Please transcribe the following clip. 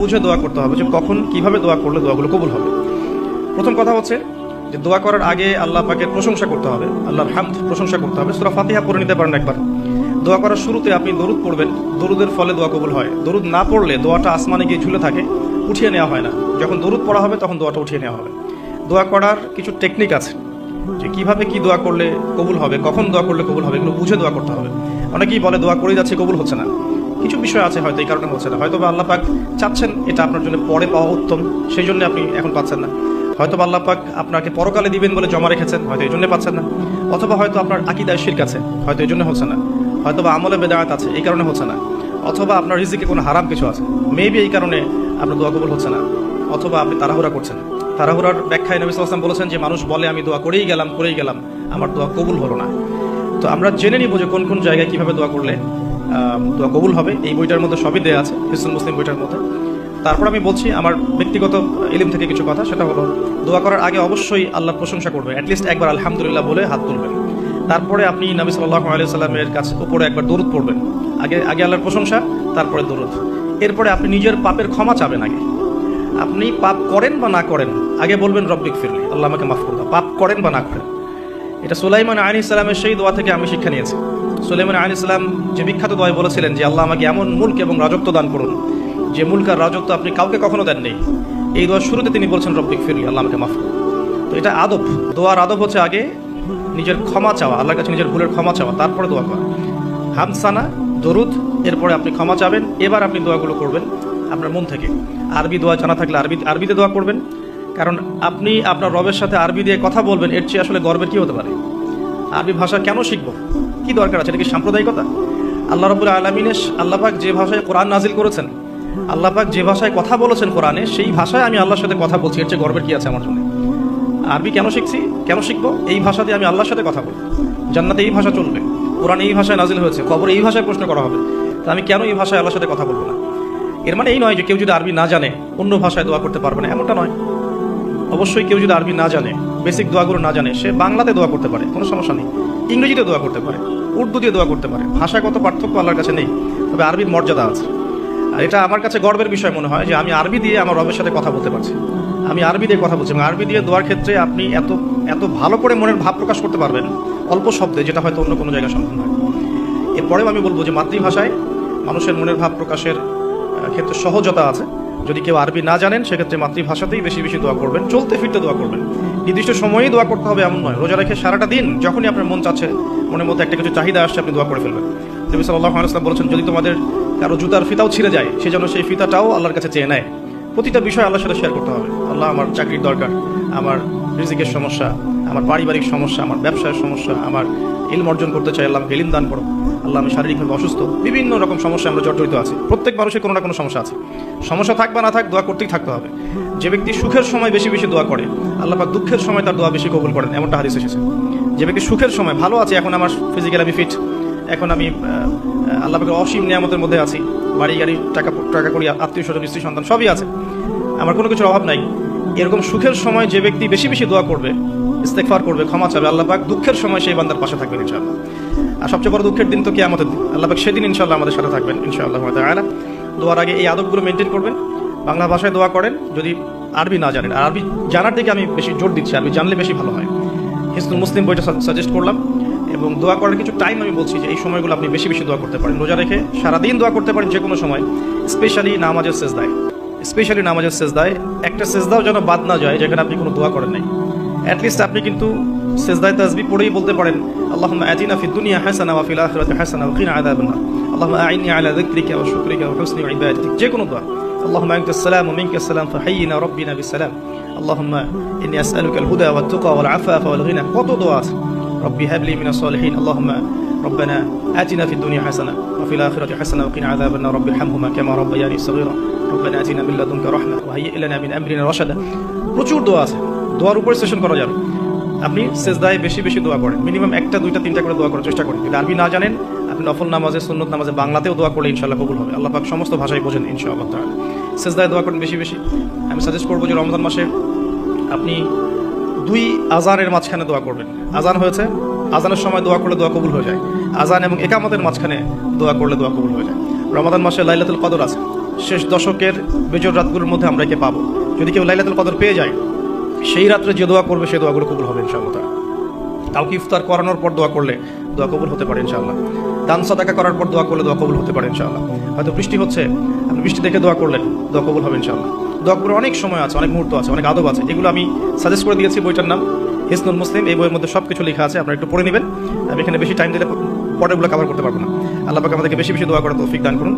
বুঝে দোয়া করতে হবে যে কখন কীভাবে দোয়া করলে দোয়াগুলো কবুল হবে। প্রথম কথা হচ্ছে যে দোয়া করার আগে আল্লাহ পাকে প্রশংসা করতে হবে, আল্লাহর হামদ প্রশংসা করতে হবে। সুরা ফাতিহা পড়ে নিতে পারেন একবার। দোয়া করার শুরুতে আপনি দরুদ পড়বেন, দরুদের ফলে দোয়া কবুল হয়। দরুদ না পড়লে দোয়াটা আসমানে গিয়ে ঝুলে থাকে, উঠিয়ে নেওয়া হয় না। যখন দরুদ পড়া হবে তখন দোয়াটা উঠিয়ে নেওয়া হবে। দোয়া করার কিছু টেকনিক আছে, যে কীভাবে কি দোয়া করলে কবুল হবে, কখন দোয়া করলে কবুল হবে, এগুলো বুঝে দোয়া করতে হবে। অনেকেই বলে দোয়া করে যাচ্ছে কবুল হচ্ছে না। কিছু বিষয় আছে হয়তো এই কারণে হচ্ছে না। হয়তো বা আল্লাহ পাক চাচ্ছেন এটা আপনার জন্য পরে পাওয়া উত্তম, সেই জন্য আপনি এখন পাচ্ছেন না। হয়তো বা আল্লাহ পাক আপনাকে পরকালে দিবেন বলে জমা রেখেছেন, হয়তো এই জন্য পাচ্ছেন না। অথবা হয়তো আপনার আকিদায় শির্ক আছে, হয়তো এই জন্য হচ্ছে না। হয়তো বা আমলে বেদায়াত আছে, এই কারণে হচ্ছে না। অথবা আপনার রিজিকে কোনো হারাম কিছু আছে মেবি এই কারণে আপনার দোয়া কবুল হচ্ছে না। অথবা আপনি তাড়াহুড়া করছেন। তাড়াহুড়ার ব্যাখ্যায় নবী সাল্লাম বলেছেন যে, মানুষ বলে, আমি দোয়া করেই গেলাম করেই গেলাম, আমার দোয়া কবুল হলো না। তো আমরা জেনে নিব যে কোন কোন জায়গায় কীভাবে দোয়া করলে দোয়া কবুল হবে। এই বইটার মধ্যে সবই দেওয়া আছে হিসুল মুসলিম বইটার মধ্যে। তারপর আমি বলছি, আমার ব্যক্তিগত ইলিম থেকে কিছু কথা, সেটা হলো, দোয়া করার আগে অবশ্যই আল্লাহর প্রশংসা করবেন অ্যাটলিস্ট একবার আলহামদুলিল্লাহ বলে হাত তুলবেন। তারপরে আপনি নবী সাল্লাহ আলিয়া সাল্লামের কাছে, উপরে একবার দরুদ পড়বেন। আগে আগে আল্লাহর প্রশংসা, তারপরে দরুদ। এরপরে আপনি নিজের পাপের ক্ষমা চাবেন আগে। আপনি পাপ করেন বা না করেন, আগে বলবেন রব্বিক ফিরলি আল্লাহ আমাকে মাফ করুন পাপ করেন বা না করেন। এটা সুলাইমান আলী ইসলামের সেই দোয়া থেকে আমি শিক্ষা নিয়েছি। সুলাইমান আলী ইসলাম যে বিখ্যাত দোয়ায় বলেছিলেন যে, আল্লাহ আমাকে এমন মুল্ক এবং রাজত্ব দান করুন, যে মুল্ক আর রাজত্ব আপনি কাউকে কখনো দেননি। এই দোয়ার শুরুতে তিনি বলছেন রব্বিক ফিরলি আল্লাহ আমাকে মাফ তো এটা আদব। দোয়ার আদব হচ্ছে আগে নিজের ক্ষমা চাওয়া, আল্লাহর কাছে নিজের ভুলের ক্ষমা চাওয়া, তারপরে দোয়া করা। হামসানা, দরুদ, এরপরে আপনি ক্ষমা চাবেন, এবার আপনি দোয়াগুলো করবেন আপনার মন থেকে। আরবি দোয়া জানা থাকলে আরবি, আরবিতে দোয়া করবেন। কারণ আপনি আপনার রবের সাথে আরবি দিয়ে কথা বলবেন, এর চেয়ে আসলে গর্বের কি হতে পারে? আরবি ভাষা কেন শিখব? কি দরকার আছে? এটা কি সাম্প্রদায়িকতা? আল্লাহ রবুল্লা আলমিনে আল্লাপাক যে ভাষায় কোরআন নাজিল করেছেন, আল্লাপাক যে ভাষায় কথা বলেছেন কোরআনে, সেই ভাষায় আমি আল্লাহর সাথে কথা বলছি। এর চেয়ে গর্বের কি আছে আমার জন্য? আরবি কেন শিখছি? কেন শিখব? এই ভাষা দিয়ে আমি আল্লাহর সাথে কথা বলব। জান্নাতে এই ভাষা চলবে। কোরআন এই ভাষায় নাজিল হয়েছে খবর এই ভাষায় প্রশ্ন করা হবে। তা আমি কেন এই ভাষায় আল্লাহর সাথে কথা বলব না? এর মানে এই নয় যে কেউ যদি আরবি না জানে, অন্য ভাষায় দোয়া করতে পারবে না। এমনটা নয়। অবশ্যই কেউ যদি আরবি না জানে বেসিক দোয়াগুলো না জানে, সে বাংলাতে দোয়া করতে পারে, কোনো সমস্যা নেই। ইংরেজিতে দোয়া করতে পারে উর্দু দিয়ে দোয়া করতে পারে ভাষাগত পার্থক্য আল্লাহর কাছে নেই, তবে আরবির মর্যাদা আছে। আর এটা আমার কাছে গর্বের বিষয় মনে হয় যে আমি আরবি দিয়ে আমার রবের সাথে কথা বলতে পারছি। আমি আরবি দিয়ে কথা বলছি এবং আরবি দিয়ে দোয়ার ক্ষেত্রে আপনি এত এত ভালো করে মনের ভাব প্রকাশ করতে পারবেন অল্প শব্দে, যেটা হয়তো অন্য কোনো জায়গায় সম্ভব নয়। এরপরেও আমি বলব যে মাতৃভাষায় মানুষের মনের ভাব প্রকাশের ক্ষেত্রে সহজতা আছে। যদি কেউ আরবি না জানেন, সেক্ষেত্রে মাতৃভাষাতেই বেশি বেশি দোয়া করবেন, চলতে ফিরতে দোয়া করবেন। নির্দিষ্ট সময়েই দোয়া করতে হবে এমন নয়। রোজা রেখে সারাটা দিন যখনই আপনার মন চাচ্ছে, মনের মধ্যে একটা কিছু চাহিদা আসছে, আপনি দোয়া করে ফেলবেন। নবী সাল্লাহ আলাইসলাম বলেছেন, যদি তোমাদের কারও জুতার ফিতাও ছিঁড়ে যায়, সে যেন সেই ফিতাটাও আল্লাহর কাছে চেয়ে নেয়। প্রতিটা বিষয় আল্লাহর সাথে শেয়ার করতে হবে। আল্লাহ আমার চাকরির দরকার, আমার রিজিকের সমস্যা, আমার পারিবারিক সমস্যা, আমার ব্যবসার সমস্যা, আমার ইলম অর্জন করতে চাই, আল্লাহ ইলিম দান করো আল্লাহ আমি শারীরিকভাবে অসুস্থ। বিভিন্ন রকম সমস্যা আমরা জর্জরিত আছি। প্রত্যেক মানুষের কোনো না কোনো সমস্যা আছে। সমস্যা থাক বা না থাক, দোয়া করতেই থাকতে হবে। যে ব্যক্তি সুখের সময় বেশি বেশি দোয়া করে, আল্লাহ পাক দুঃখের সময় তার দোয়া বেশি কবুল করেন, এমনটা হাদিস এসেছে। যে ব্যক্তি সুখের সময়, ভালো আছে, এখন আমার ফিজিক্যাল আমি ফিট এখন আমি আল্লাহ অসীম নিয়ামতের মধ্যে আছি। বাড়ি গাড়ি, টাকা টাকা করি আত্মীয় স্বজন, স্ত্রী, সন্তান সবই আছে। আমার কোনো কিছুর অভাব নাই। এরকম সুখের সময় যে ব্যক্তি বেশি বেশি দোয়া করবে ইস্তেকফার করবে, ক্ষমা চাবে, আল্লাহ পাক দুঃখের সময় সেই বান্দার পাশে থাকবেন ইনশাআল্লাহ। আর সবচেয়ে বড় দুঃখের দিন তো কি আমাদের দিন। আল্লাহ পাক সেদিন ইনশাআল্লাহ আমাদের সাথে থাকবেন ইনশাআল্লাহ দোয়ার আগে এই আদবগুলো মেনটেন করবেন। বাংলা ভাষায় দোয়া করেন, যদি আরবি না জানেন। আর আরবি জানার দিকে আমি বেশি জোর দিচ্ছি, আরবি জানলে বেশি ভালো হয়। হিসনুল মুসলিম বইটা সাজেস্ট করলাম। এবং দোয়া করার কিছু টাইম আমি বলছি যে, এই সময়গুলো আপনি বেশি বেশি দোয়া করতে পারেন। রোজা রেখে সারাদিন দোয়া করতে পারেন যে কোনো সময় স্পেশালি নামাজের শেষ দেয় স্পেশালি নামাজের সেজদায়, একটা সেজদাও যেন বাদ না যায়, যেখানে আপনি কোনো দোয়া করেন নাই। অ্যাটলিস্ট আপনি কিন্তু সেজদায় তাজবি পড়েই বলতে পারেন আল্লাহ আতিনা ফি দুনিয়া হাসানা ওয়া ফিল আখিরাতি হাসানা ওয়া কিনা আযাবান নার। আল্লাহু আইনি আলা যিকরিকা ওয়া শুকরিকা ওয়া হুসনি ইবাদাতিক যে কোনো দোয়া। আল্লাহুম্মা আনতাস সালাম ওয়া মিনকাস সালাম ফাহাইয়িনা রাব্বিনা বিসসালাম আল্লাহুম্মা ইন্নী আল হুদা ওয়াত তুকা ওয়াল আফাফা ওয়াল গিনা কত দোয়া আছে। ربي هب لي من الصالحين اللهم ربنا آتنا في الدنيا حسنة وفي الآخرة حسنة وقنا عذاب النار رب ارحمهما كما ربياني صغيرا ربنا آتنا من لدنك رحمة وهيئ لنا من أمرنا رشدا প্রচুর দোয়া আছে দোয়ার উপর সেশন করা যাবে আপনি সেজদায় বেশি বেশি দোয়া করেন মিনিমাম একটা দুইটা তিনটা করে দোয়া করার চেষ্টা করেন যদি আরবি না জানেন আপনি নফল নামাজে সুন্নত নামাজে বাংলাতেও দোয়া করলে ইনশাল্লাহ কবুল হবে আল্লাহ পাক সমস্ত ভাষায় বোঝেন ইনশাআল্লাহ তাআলা সেজদায় দোয়া করেন বেশি বেশি আমি সাজেস্ট করবো যে রমজান মাসে আপনি দুই আজানের মাঝখানে দোয়া করবেন। আজান হয়েছে, আজানের সময় দোয়া করলে দোয়া কবুল হয়ে যায়। আজান এবং একামতের মাঝখানে দোয়া করলে দোয়া কবুল হয়ে যায়। রমাদান মাসে লাইলাতুল কদর আছে। শেষ দশকের বেজর রাতগুলোর মধ্যে আমরা একে পাবো। যদি কেউ লাইলাতুল কদর পেয়ে যায়, সেই রাত্রে যে দোয়া করবে সেই দোয়াগুলো কবুল হবে ইনশাআল্লাহ। কাউকে ইফতার করানোর পর দোয়া করলে দোয়া কবুল হতে পারে ইনশাআল্লাহ। দান সাদাকা করার পর দোয়া করলে দোয়া কবুল হতে পারে ইনশাআল্লাহ। হয়তো বৃষ্টি হচ্ছে, আপনি বৃষ্টি দেখে দোয়া করলেন, দোয়া কবুল হবে ইনশাআল্লাহ। দোয়া অনেক সময় আছে, অনেক মুহূর্ত আছে, অনেক আদব আছে এগুলো আমি সাজেস্ট করে দিয়েছি বইটার নাম, হিসনুল মুসলিম, এই বইয়ের মধ্যে সব কিছু লেখা আছে, আপনারা একটু পড়ে নেবেন। আমি এখানে বেশি টাইম দিলে পরেরগুলো কভার করতে পারব না। আল্লাহ পাক আমাদেরকে বেশি বেশি দোয়া করার তৌফিক দান করুন।